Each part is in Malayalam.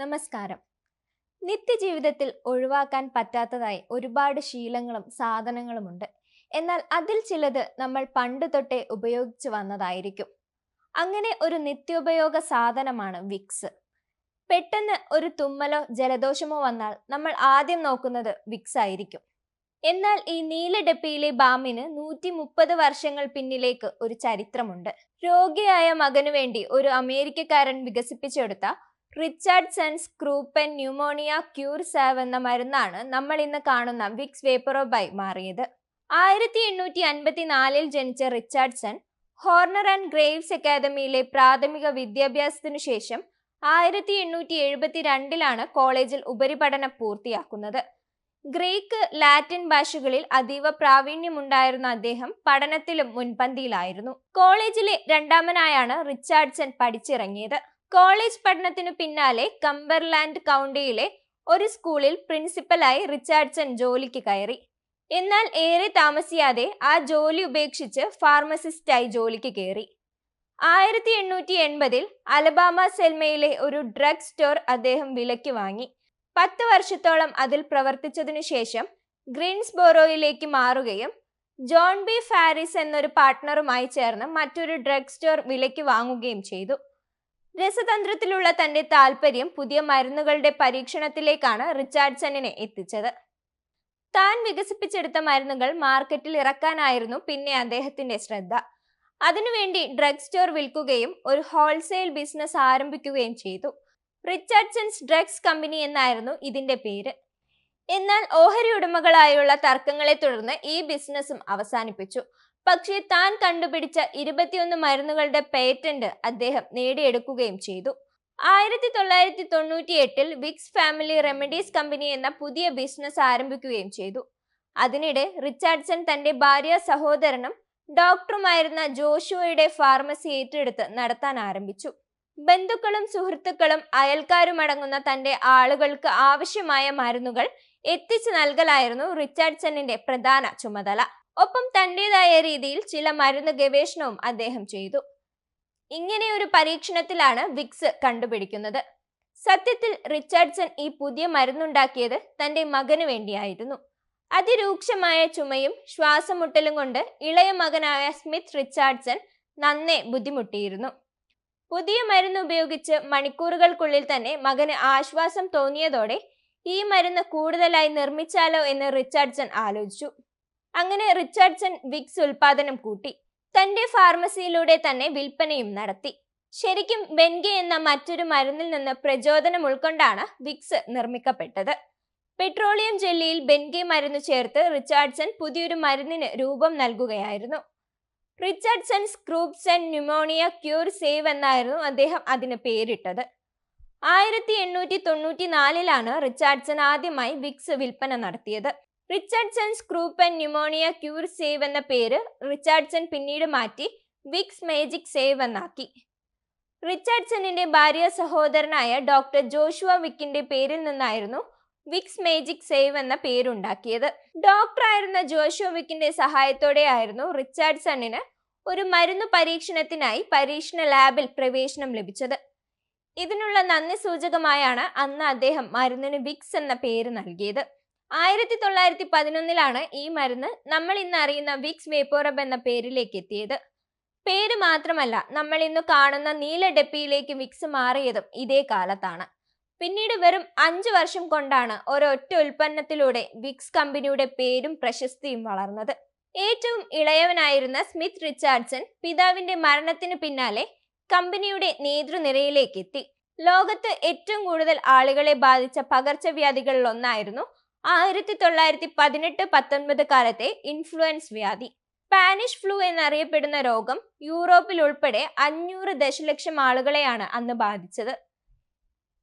നമസ്കാരം. നിത്യജീവിതത്തിൽ ഒഴിവാക്കാൻ പറ്റാത്തതായി ഒരുപാട് ശീലങ്ങളും സാധനങ്ങളുമുണ്ട്. എന്നാൽ അതിൽ ചിലത് നമ്മൾ പണ്ട് തൊട്ടേ ഉപയോഗിച്ചു വന്നതായിരിക്കും. അങ്ങനെ ഒരു നിത്യോപയോഗ സാധനമാണ് വിക്സ്. പെട്ടെന്ന് ഒരു തുമ്മലോ ജലദോഷമോ വന്നാൽ നമ്മൾ ആദ്യം നോക്കുന്നത് വിക്സ് ആയിരിക്കും. എന്നാൽ ഈ നീല ഡപ്പിയിലെ ബാമിന് നൂറ്റി മുപ്പത് വർഷങ്ങൾ പിന്നിലേക്ക് ഒരു ചരിത്രമുണ്ട്. രോഗിയായ മകനു വേണ്ടി ഒരു അമേരിക്കക്കാരൻ വികസിപ്പിച്ചെടുത്ത Richardson's croup and pneumonia cure salve എന്ന മരുന്നാണ് നമ്മൾ ഇന്ന് കാണുന്ന വിക്സ് വേപ്പറോ ബൈ മാറിയത്. ആയിരത്തി എണ്ണൂറ്റി അൻപത്തി നാലിൽ ജനിച്ച റിച്ചാർഡ്സൺ ഹോർണർ ആൻഡ് ഗ്രേവ്സ് അക്കാദമിയിലെ പ്രാഥമിക വിദ്യാഭ്യാസത്തിനു ശേഷം ആയിരത്തി എണ്ണൂറ്റി എഴുപത്തി രണ്ടിലാണ് കോളേജിൽ ഉപരിപഠനം പൂർത്തിയാക്കുന്നത്. ഗ്രീക്ക് ലാറ്റിൻ ഭാഷകളിൽ അതീവ പ്രാവീണ്യമുണ്ടായിരുന്ന അദ്ദേഹം പഠനത്തിലും മുൻപന്തിയിലായിരുന്നു. കോളേജിലെ രണ്ടാമനായാണ് റിച്ചാർഡ്സൺ പഠിച്ചിറങ്ങിയത്. കോളേജ് പഠനത്തിനു പിന്നാലെ കംബർലാൻഡ് കൗണ്ടിയിലെ ഒരു സ്കൂളിൽ പ്രിൻസിപ്പലായി റിച്ചാർഡ്സൺ ജോലിക്ക് കയറി. എന്നാൽ ഏറെ താമസിയാതെ ആ ജോലി ഉപേക്ഷിച്ച് ഫാർമസിസ്റ്റായി ജോലിക്ക് കയറി. ആയിരത്തി എണ്ണൂറ്റി എൺപതിൽ അലബാമ സെൽമയിലെ ഒരു ഡ്രഗ് സ്റ്റോർ അദ്ദേഹം വിലയ്ക്ക് വാങ്ങി. പത്ത് വർഷത്തോളം അതിൽ പ്രവർത്തിച്ചതിനു ശേഷം ഗ്രീൻസ്ബോറോയിലേക്ക് മാറുകയും ജോൺ ബി ഫാരിസ് എന്നൊരു പാർട്ട്ണറുമായി ചേർന്ന് മറ്റൊരു ഡ്രഗ് സ്റ്റോർ വിലയ്ക്ക് വാങ്ങുകയും ചെയ്തു. രസതന്ത്രത്തിലുള്ള തന്റെ താല്പര്യം പുതിയ മരുന്നുകളുടെ പരീക്ഷണത്തിലേക്കാണ് റിച്ചാർഡ്സണിനെ എത്തിച്ചത്. താൻ വികസിപ്പിച്ചെടുത്ത മരുന്നുകൾ മാർക്കറ്റിൽ ഇറക്കാനായിരുന്നു പിന്നെ അദ്ദേഹത്തിന്റെ ശ്രദ്ധ. അതിനുവേണ്ടി ഡ്രഗ് സ്റ്റോർ വിൽക്കുകയും ഒരു ഹോൾസെയിൽ ബിസിനസ് ആരംഭിക്കുകയും ചെയ്തു. റിച്ചാർഡ്സൺസ് ഡ്രഗ്സ് കമ്പനി എന്നായിരുന്നു ഇതിന്റെ പേര്. എന്നാൽ ഓഹരി ഉടമകളായുള്ള തർക്കങ്ങളെ തുടർന്ന് ഈ ബിസിനസ്സും അവസാനിപ്പിച്ചു. പക്ഷേ താൻ കണ്ടുപിടിച്ച ഇരുപത്തിയൊന്ന് മരുന്നുകളുടെ പേറ്റന്റ് അദ്ദേഹം നേടിയെടുക്കുകയും ചെയ്തു. ആയിരത്തി തൊള്ളായിരത്തി തൊണ്ണൂറ്റി എട്ടിൽ വിക്സ് ഫാമിലി റെമഡീസ് കമ്പനി എന്ന പുതിയ ബിസിനസ് ആരംഭിക്കുകയും ചെയ്തു. അതിനിടെ റിച്ചാർഡ്സൺ തന്റെ ഭാര്യ സഹോദരനും ഡോക്ടറുമായിരുന്ന ജോഷുവയുടെ ഫാർമസി ഏറ്റെടുത്ത് നടത്താൻ ആരംഭിച്ചു. ബന്ധുക്കളും സുഹൃത്തുക്കളും അയൽക്കാരുമടങ്ങുന്ന തന്റെ ആളുകൾക്ക് ആവശ്യമായ മരുന്നുകൾ എത്തിച്ചു നൽകലായിരുന്നു റിച്ചാർഡ്സണിന്റെ പ്രധാന ചുമതല. ഒപ്പം തന്റേതായ രീതിയിൽ ചില മരുന്ന് ഗവേഷണവും അദ്ദേഹം ചെയ്തു. ഇങ്ങനെ ഒരു പരീക്ഷണത്തിലാണ് വിക്സ് കണ്ടുപിടിക്കുന്നത്. സത്യത്തിൽ റിച്ചാർഡ്സൺ ഈ പുതിയ മരുന്നുണ്ടാക്കിയത് തന്റെ മകന് വേണ്ടിയായിരുന്നു. അതിരൂക്ഷമായ ചുമയും ശ്വാസമുട്ടലും കൊണ്ട് ഇളയ മകനായ സ്മിത്ത് റിച്ചാർഡ്സൺ നന്നെ ബുദ്ധിമുട്ടിയിരുന്നു. പുതിയ മരുന്ന് ഉപയോഗിച്ച് മണിക്കൂറുകൾക്കുള്ളിൽ തന്നെ മകന് ആശ്വാസം തോന്നിയതോടെ ഈ മരുന്ന് കൂടുതലായി നിർമ്മിച്ചാലോ എന്ന് റിച്ചാർഡ്സൺ ആലോചിച്ചു. അങ്ങനെ റിച്ചാർഡ്സൺ വിക്സ് ഉൽപാദനം കൂട്ടി. തന്റെ ഫാർമസിയിലൂടെ തന്നെ വിൽപ്പനയും നടത്തി. ശരിക്കും ബെൻഗെ എന്ന മറ്റൊരു മരുന്നിൽ നിന്ന് പ്രചോദനം ഉൾക്കൊണ്ടാണ് വിക്സ് നിർമ്മിക്കപ്പെട്ടത്. പെട്രോളിയം ജെല്ലിയിൽ ബെൻഗെ മരുന്ന് ചേർത്ത് റിച്ചാർഡ്സൺ പുതിയൊരു മരുന്നിന് രൂപം നൽകുകയായിരുന്നു. Richardson croups and pneumonia cure salve എന്നായിരുന്നു അദ്ദേഹം അതിന് പേരിട്ടത്. ആയിരത്തി എണ്ണൂറ്റി തൊണ്ണൂറ്റി നാലിലാണ് റിച്ചാർഡ്സൺ ആദ്യമായി വിക്സ് വിൽപ്പന നടത്തിയത്. Richardson croup and pneumonia cure salve എന്ന പേര് റിച്ചാർഡ്സൺ പിന്നീട് മാറ്റി വിക്സ് മേജിക് സേവ് എന്നാക്കി. റിച്ചാർഡ്സണിന്റെ ഭാര്യ സഹോദരനായ ഡോക്ടർ ജോഷുവ വിക്കിന്റെ പേരിൽ നിന്നായിരുന്നു വിക്സ് മേജിക് സേവ് എന്ന പേരുണ്ടാക്കിയത്. ഡോക്ടറായിരുന്ന ജോഷുവ വിക്കിന്റെ സഹായത്തോടെയായിരുന്നു റിച്ചാർഡ്സണിന് ഒരു മരുന്ന് പരീക്ഷണത്തിനായി പരീക്ഷണ ലാബിൽ പ്രവേശനം ലഭിച്ചത്. ഇതിനുള്ള നന്ദി സൂചകമായാണ് അന്ന് അദ്ദേഹം മരുന്നിന് വിക്സ് എന്ന പേര് നൽകിയത്. ആയിരത്തി തൊള്ളായിരത്തി പതിനൊന്നിലാണ് ഈ മരുന്ന് നമ്മൾ ഇന്ന് അറിയുന്ന വിക്സ് വേപ്പോറബ് എന്ന പേരിലേക്ക് എത്തിയത്. പേര് മാത്രമല്ല നമ്മൾ ഇന്ന് കാണുന്ന നീല ഡെപ്പിയിലേക്ക് വിക്സ് മാറിയതും ഇതേ കാലത്താണ്. പിന്നീട് വെറും അഞ്ചു വർഷം കൊണ്ടാണ് ഒരൊറ്റ ഉൽപ്പന്നത്തിലൂടെ വിക്സ് കമ്പനിയുടെ പേരും പ്രശസ്തിയും വളർന്നത്. ഏറ്റവും ഇളയവനായിരുന്ന സ്മിത്ത് റിച്ചാർഡ്സൺ പിതാവിന്റെ മരണത്തിന് പിന്നാലെ കമ്പനിയുടെ നേതൃനിരയിലേക്ക് എത്തി. ലോകത്ത് ഏറ്റവും കൂടുതൽ ആളുകളെ ബാധിച്ച പകർച്ചവ്യാധികളിൽ ഒന്നായിരുന്നു ആയിരത്തി തൊള്ളായിരത്തി പതിനെട്ട് പത്തൊൻപത് കാലത്തെ ഇൻഫ്ലുവൻസ് വ്യാധി. സ്പാനിഷ് ഫ്ലൂ എന്നറിയപ്പെടുന്ന രോഗം യൂറോപ്പിൽ ഉൾപ്പെടെ അഞ്ഞൂറ് ദശലക്ഷം ആളുകളെയാണ് അന്ന് ബാധിച്ചത്.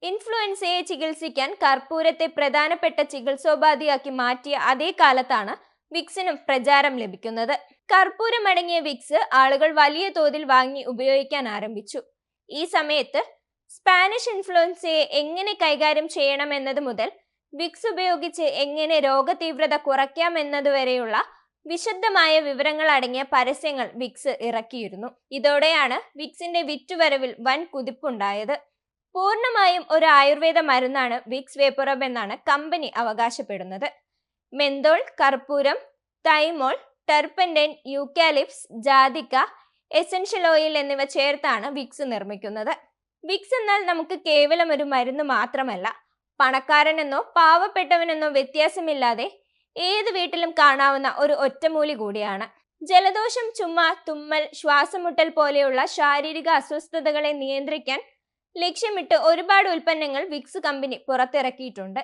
ഇൻഫ്ലുവൻസയെ ചികിത്സിക്കാൻ കർപ്പൂരത്തെ പ്രധാനപ്പെട്ട ചികിത്സോപാധിയാക്കി മാറ്റിയ അതേ കാലത്താണ് വിക്സിനും പ്രചാരം ലഭിക്കുന്നത്. കർപ്പൂരമടങ്ങിയ വിക്സ് ആളുകൾ വലിയ തോതിൽ വാങ്ങി ഉപയോഗിക്കാൻ ആരംഭിച്ചു. ഈ സമയത്ത് സ്പാനിഷ് ഇൻഫ്ലുവൻസയെ എങ്ങനെ കൈകാര്യം ചെയ്യണമെന്നത് മുതൽ വിക്സ് ഉപയോഗിച്ച് എങ്ങനെ രോഗതീവ്രത കുറയ്ക്കാം എന്നതുവരെയുള്ള വിശദമായ വിവരങ്ങൾ അടങ്ങിയ പരസ്യങ്ങൾ വിക്സ് ഇറക്കിയിരുന്നു. ഇതോടെയാണ് വിക്സിന്റെ വിറ്റുവരവിൽ വൻ കുതിപ്പുണ്ടായത്. പൂർണമായും ഒരു ആയുർവേദ മരുന്നാണ് വിക്സ് വേപ്പറബ് എന്നാണ് കമ്പനി അവകാശപ്പെടുന്നത്. മെന്തോൾ കർപ്പൂരം തൈമോൾ ടെർപ്പൻഡൻ യൂക്കാലിപ്സ് ജാതിക്ക എസൻഷ്യൽ ഓയിൽ എന്നിവ ചേർത്താണ് വിക്സ് നിർമ്മിക്കുന്നത്. വിക്സ് എന്നാൽ നമുക്ക് കേവലം ഒരു മരുന്ന് മാത്രമല്ല പണക്കാരനെന്നോ പാവപ്പെട്ടവനെന്നോ വ്യത്യാസമില്ലാതെ ഏത് വീട്ടിലും കാണാവുന്ന ഒരു ഒറ്റമൂലി കൂടിയാണ്. ജലദോഷം ചുമ തുമ്മൽ ശ്വാസമുട്ടൽ പോലെയുള്ള ശാരീരിക അസ്വസ്ഥതകളെ നിയന്ത്രിക്കാൻ ലക്ഷ്യമിട്ട് ഒരുപാട് ഉൽപ്പന്നങ്ങൾ വിക്സ് കമ്പനി പുറത്തിറക്കിയിട്ടുണ്ട്.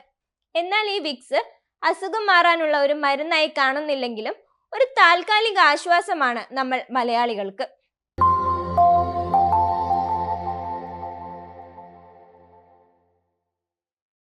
എന്നാൽ ഈ വിക്സ് അസുഖം മാറാനുള്ള ഒരു മരുന്നായി കാണുന്നില്ലെങ്കിലും ഒരു താൽക്കാലിക ആശ്വാസമാണ് നമ്മൾ മലയാളികൾക്ക്.